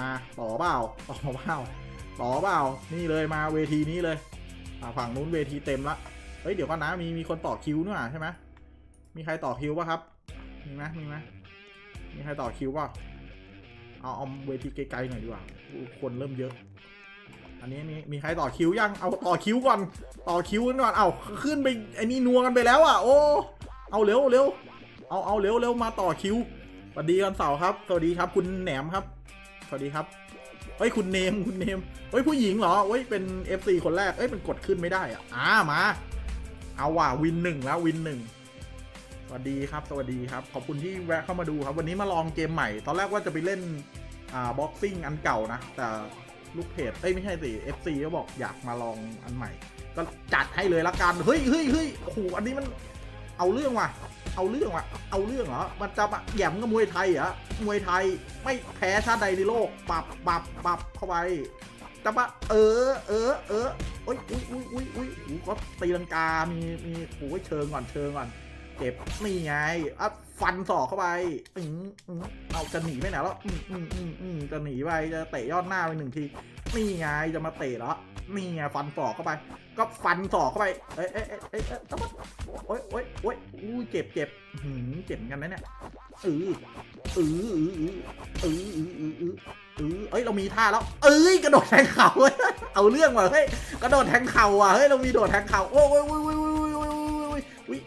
มาต่อเปล่าต่อเปล่าต่อเปล่านี่เลยมาเวทีนี้เลยฝั่งนู้นเวทีเต็มละเฮ้ยเดี๋ยวก่อนนะมีมีคนต่อคิวนี่หว่าใช่ไหมมีใครต่อคิวป่ะครับมีไหมมีไหมมีใครต่อคิวป่ะเอาเอาเวทีไกลๆหน่อยดีกว่าคนเริ่มเยอะ อันนี้นี่มีใครต่อคิวยังเอาต่อคิวก่อนต่อคิวก่อนเอาขึ้นไปไอ้นี่นัวกันไปแล้วอะโอ้เอาเร็วเร็วเอาเอาเร็วเร็วมาต่อคิวสวัสดีกันเสาร์ครับ สวัสดีครับคุณแหนมครับ วัสดีครับเฮ้ยคุณเนมคุณเนมเฮ้ยผู้หญิงเหรอเฮ้ยเป็น FC คนแรกเอ้ยมันกดขึ้นไม่ได้อะอ่ามาเอาว่ะวินหนึ่งแล้ววินหนึ่งสวัสดีครับ สวัสดีครับ ขอบคุณที่แวะเข้ามาดูครับ วันนี้มาลองเกมใหม่ ตอนแรกว่าจะไปเล่นอ่าบ็อกซิ่งอันเก่านะ แต่ลูกเพจเอ้ยไม่ใช่สิ FC ก็บอกอยากมาลองอันใหม่ ก็จัดให้เลยละกัน เฮ้ยเฮ้ยเฮ้ยโอ้โหอันนี้มัน เอาเรื่องว่ะ เอาเรื่องว่ะ เอาเรื่องเหรอ มันจะมาแหยมกับมวยไทยเหรอ มวยไทยไม่แพ้ชาติใดในโลก ปับปับปับเข้าไปจะมาเออ เออ เอออ้ยอุ้ยอุ้ยอุ้ยอุ้ยอุ้ยก็ตีลังกา มี มีโอ้ยเชิงก่อน เชิงก่อน เจ็บ นี่ไงอะ ฟันศอกเข้าไปอืมอืมเอาจะหนีไปไหนแล้วอืมอืมอืมอืมจะหนีไปจะเตะยอดหน้าไปหนึ่งที นี่ไงจะมาเตะเหรอนี่ไงฟันศอกเข้าไป ก็ฟันศอกเข้าไป เอ้ยเอ้ยเอ้ยเอ้ยเอ้ยตะบัดโอ้ยโอ้ยโอ้ยอู้เจ็บเจ็บหืมเจ็บเหมือนกันนะเนี่ยเออเออเออเออเออเออเออเออเอ้ยเรามีท่าแล้ว เอ้ยกระโดดแทงเข่าเว้ยเอาเรื่องว่ะเฮ้ยกระโดดแทงเข่าว่ะเฮ้ยเรามีโดดแทงเข่าโอ้ยโอ้ยโอ้ยโอ้ยโอ้ยโอ้ยโอ้ย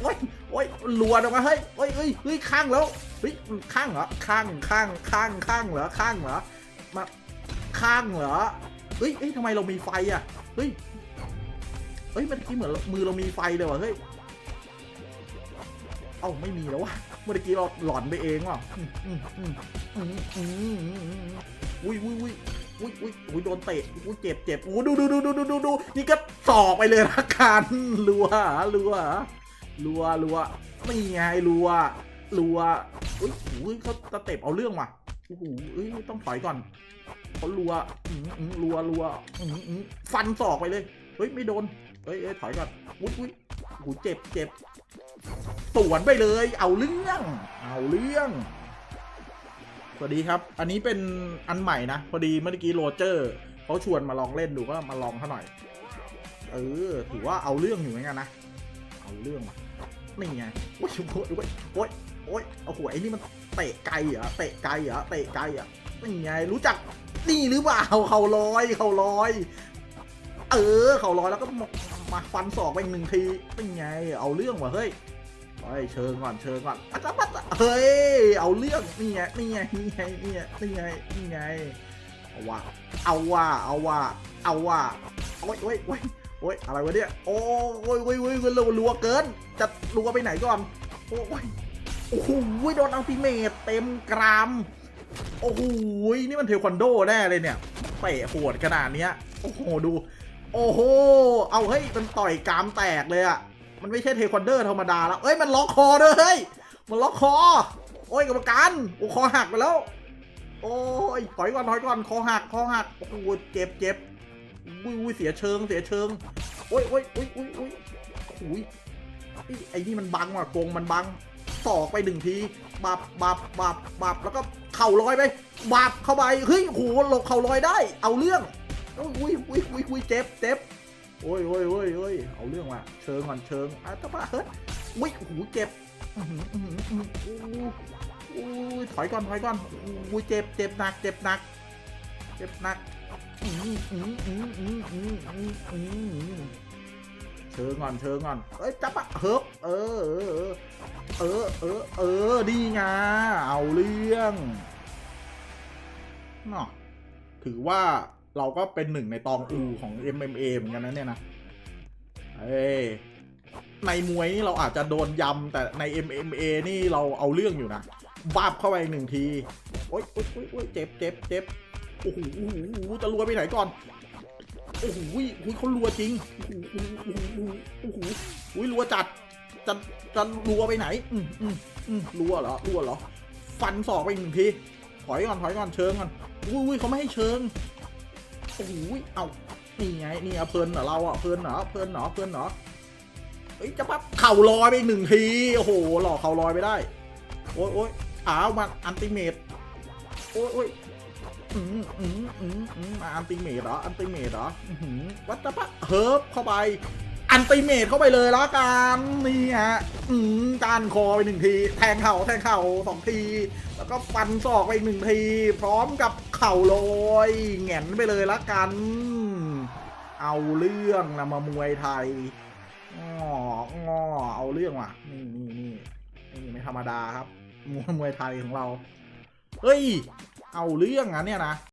โอ้ย โอ้ยโอ้ยลัวออกมาเฮ้ยโอ้ยเฮ้ยเฮ้ยข้างแล้วเฮ้ยข้างเหรอข้างข้างข้างข้างเหรอข้างเหรอมาข้างเหรอเฮ้ยเฮ้ยทำไมเรามีไฟอะเฮ้ยเฮ้ยเมื่อกี้เหมือนมือเรามีไฟเลยว่ะเฮ้ยเอ้าไม่มีแล้ววะเมื่อกี้เราหลอนไปเองว่ะอืมอืมอืมอืมอืมอืมอืมอุ้ยอุ้ยอุ้ยอุ้ยอุ้ยอุ้ยโดนเตะอุ้ยเจ็บเจ็บโอ้ดูดูดูดูดูดูดูนี่ก็สอกไปเลยละกันรัวรัว รัวรัวนี่ไงรัวรัวอุ้ยอุ้ยเขาตะเต็บเอาเรื่องว่ะโอ้โหเอ้ยต้องถอยก่อนเขารัวอืมอืมรัวรัวอืมอืมฟันศอกไปเลยเฮ้ยไม่โดนเฮ้ยเอ้ยถอยก่อนอุ้ยอุ้ยโอ้โหเจ็บเจ็บสวนไปเลย เอาเรื่อง เอาเรื่อง สวัสดีครับ อันนี้เป็นอันใหม่นะ พอดีเมื่อกี้โรเจอร์เขาชวนมาลองเล่นดูก็มาลองเขาหน่อย เออ ถือว่าเอาเรื่องอยู่เหมือนกันนะ เอาเรื่องว่ะนี่ไงโอ้ยโอ้ยโอ้ยโอ้ยโอ้ยโอ้โหไอ้นี่มันเตะไกลเหรอเตะไกลเหรอเตะไกลเหรอนี่ไงรู้จักนี่หรือเปล่าเขาลอยเขาลอย เออเขาลอยแล้วก็มามาฟันศอกไปหนึ่งทีเป็นไง เอาเรื่องว่ะเฮ้ยเฮ้ยเชิงก่อนเชิงก่อนอาจารย์ปัดเฮ้ยเอาเรื่องนี่ไงนี่ไงนี่ไงนี่ไงนี่ไงนี่ไงเอาว่ะเอาว่ะเอาว่ะเอาว่ะโอ้ยโอ้ยโอ้ย โอ้ยอะไรวะเนี่ย โอ้ยโอ้ยโอ้ยโอ้ยรัวรัวเกิน จะรัวไปไหนก่อน โอ้ยโอ้โหโดนอัลติเมทเต็มกราม โอ้โหนี่มันเทควันโดแน่เลยเนี่ยเตะโหดขนาดเนี้ย โอ้โหดู โอ้โห เอาเฮ้ยมันต่อยกรามแตกเลยอะมันไม่ใช่เทควันเดอร์ธรรมดาแล้ว เอ้ยมันล็อกคอด้วยเฮ้ย มันล็อกคอ โอ้ยกรรมการโอ้คอหักไปแล้ว โอ้ยถอยก่อนถอยก่อนคอหักคอหัก โอ้โหเจ็บเจ็บ อุ้ยอุ้ยเสียเชิงเสียเชิงโอ้ยโอ้ยโอ้ยโอ้ยโอ้ยโอ้ยไอ้นี่มันบังว่ะโกงมันบังสอกไปหนึ่งทีบับบับบับบับแล้วก็เข่าลอยไปบับเข้าไปเฮ้ยโหหลบเข่าลอยได้ เอาเรื่องอุ้ยอุ้ยอุ้ยอุ้ยอุ้ยเจ็บเจ็บโอ้ยโอ้ยโอ้ยโอ้ยเอาเรื่องว่ะเชิงก่อนเชิงอะตะปะเฮ้ยอุ้ยโอ้โหเจ็บอื้หูถอยก่อนถอยก่อนอุ้ยเจ็บเจ็บหนักเจ็บหนักเจ็บหนัก อื้อหืออื้อหืออื้อหืออื้อหืออื้อหือเชิงก่อนเชิงก่อนเอ้ยจับอะเฮิบเออเออเออเออดีไงเอาเรื่องเนาะถือว่าเราก็เป็นหนึ่งในตองอูของ MMA เหมือนกันนะเนี่ยนะเอ้ยในมวยนี่เราอาจจะโดนยำแต่ใน MMA นี่เราเอาเรื่องอยู่นะบาบเข้าไปหนึ่งที โอ๊ยโอ๊ยโอ๊ยเจ็บเจ็บเจ็บ โอ้โหจะรัวไปไหนก่อน โอ้โหอุ้ยเขารัวจริง โอ้โหโอ้โหโอ้โหโอ้โหอุ้ยรัวจัด จะจะรัวไปไหน อืมอืมอืมรัวเหรอรัวเหรอ ฟันศอกไปหนึ่งที ถอยก่อนถอยก่อนเชิงก่อนอุ้ยเขาไม่ให้เชิง โอ้โหเอานี่ไงนี่อะเพลินเหรอเราอะเพลินเหรอเพลินเหรอเพลินเหรอเฮ้ยจะปั๊บเข่าลอยไปหนึ่งที โอ้โห หลอกเข่าลอยไปได้ โอ้ยโอ้ยอ้าวมันอันติเมตโอ้ยโอ้ย อืมอืมอืมอืมอันติเมตเหรอ อันติเมตเหรอวัตถุปะเฮิร์บเข้าไป อันติเมตเข้าไปเลยและกันนี่ฮะอืมจานคอไปหนึ่งที แทงเข่าแทงเข่าสองที แล้วก็ฟันศอกไปอีกหนึ่งที พร้อมกับเข่าลอยแหงนไปเลยละกัน เอาเรื่องนะมามวยไทยงองอเอาเรื่องว่ะ นี่นี่นี่นี่ไม่ธรรมดาครับมวยมวยไทยของเรา เฮ้ย เอาเรื่องอะเนี่ยนะ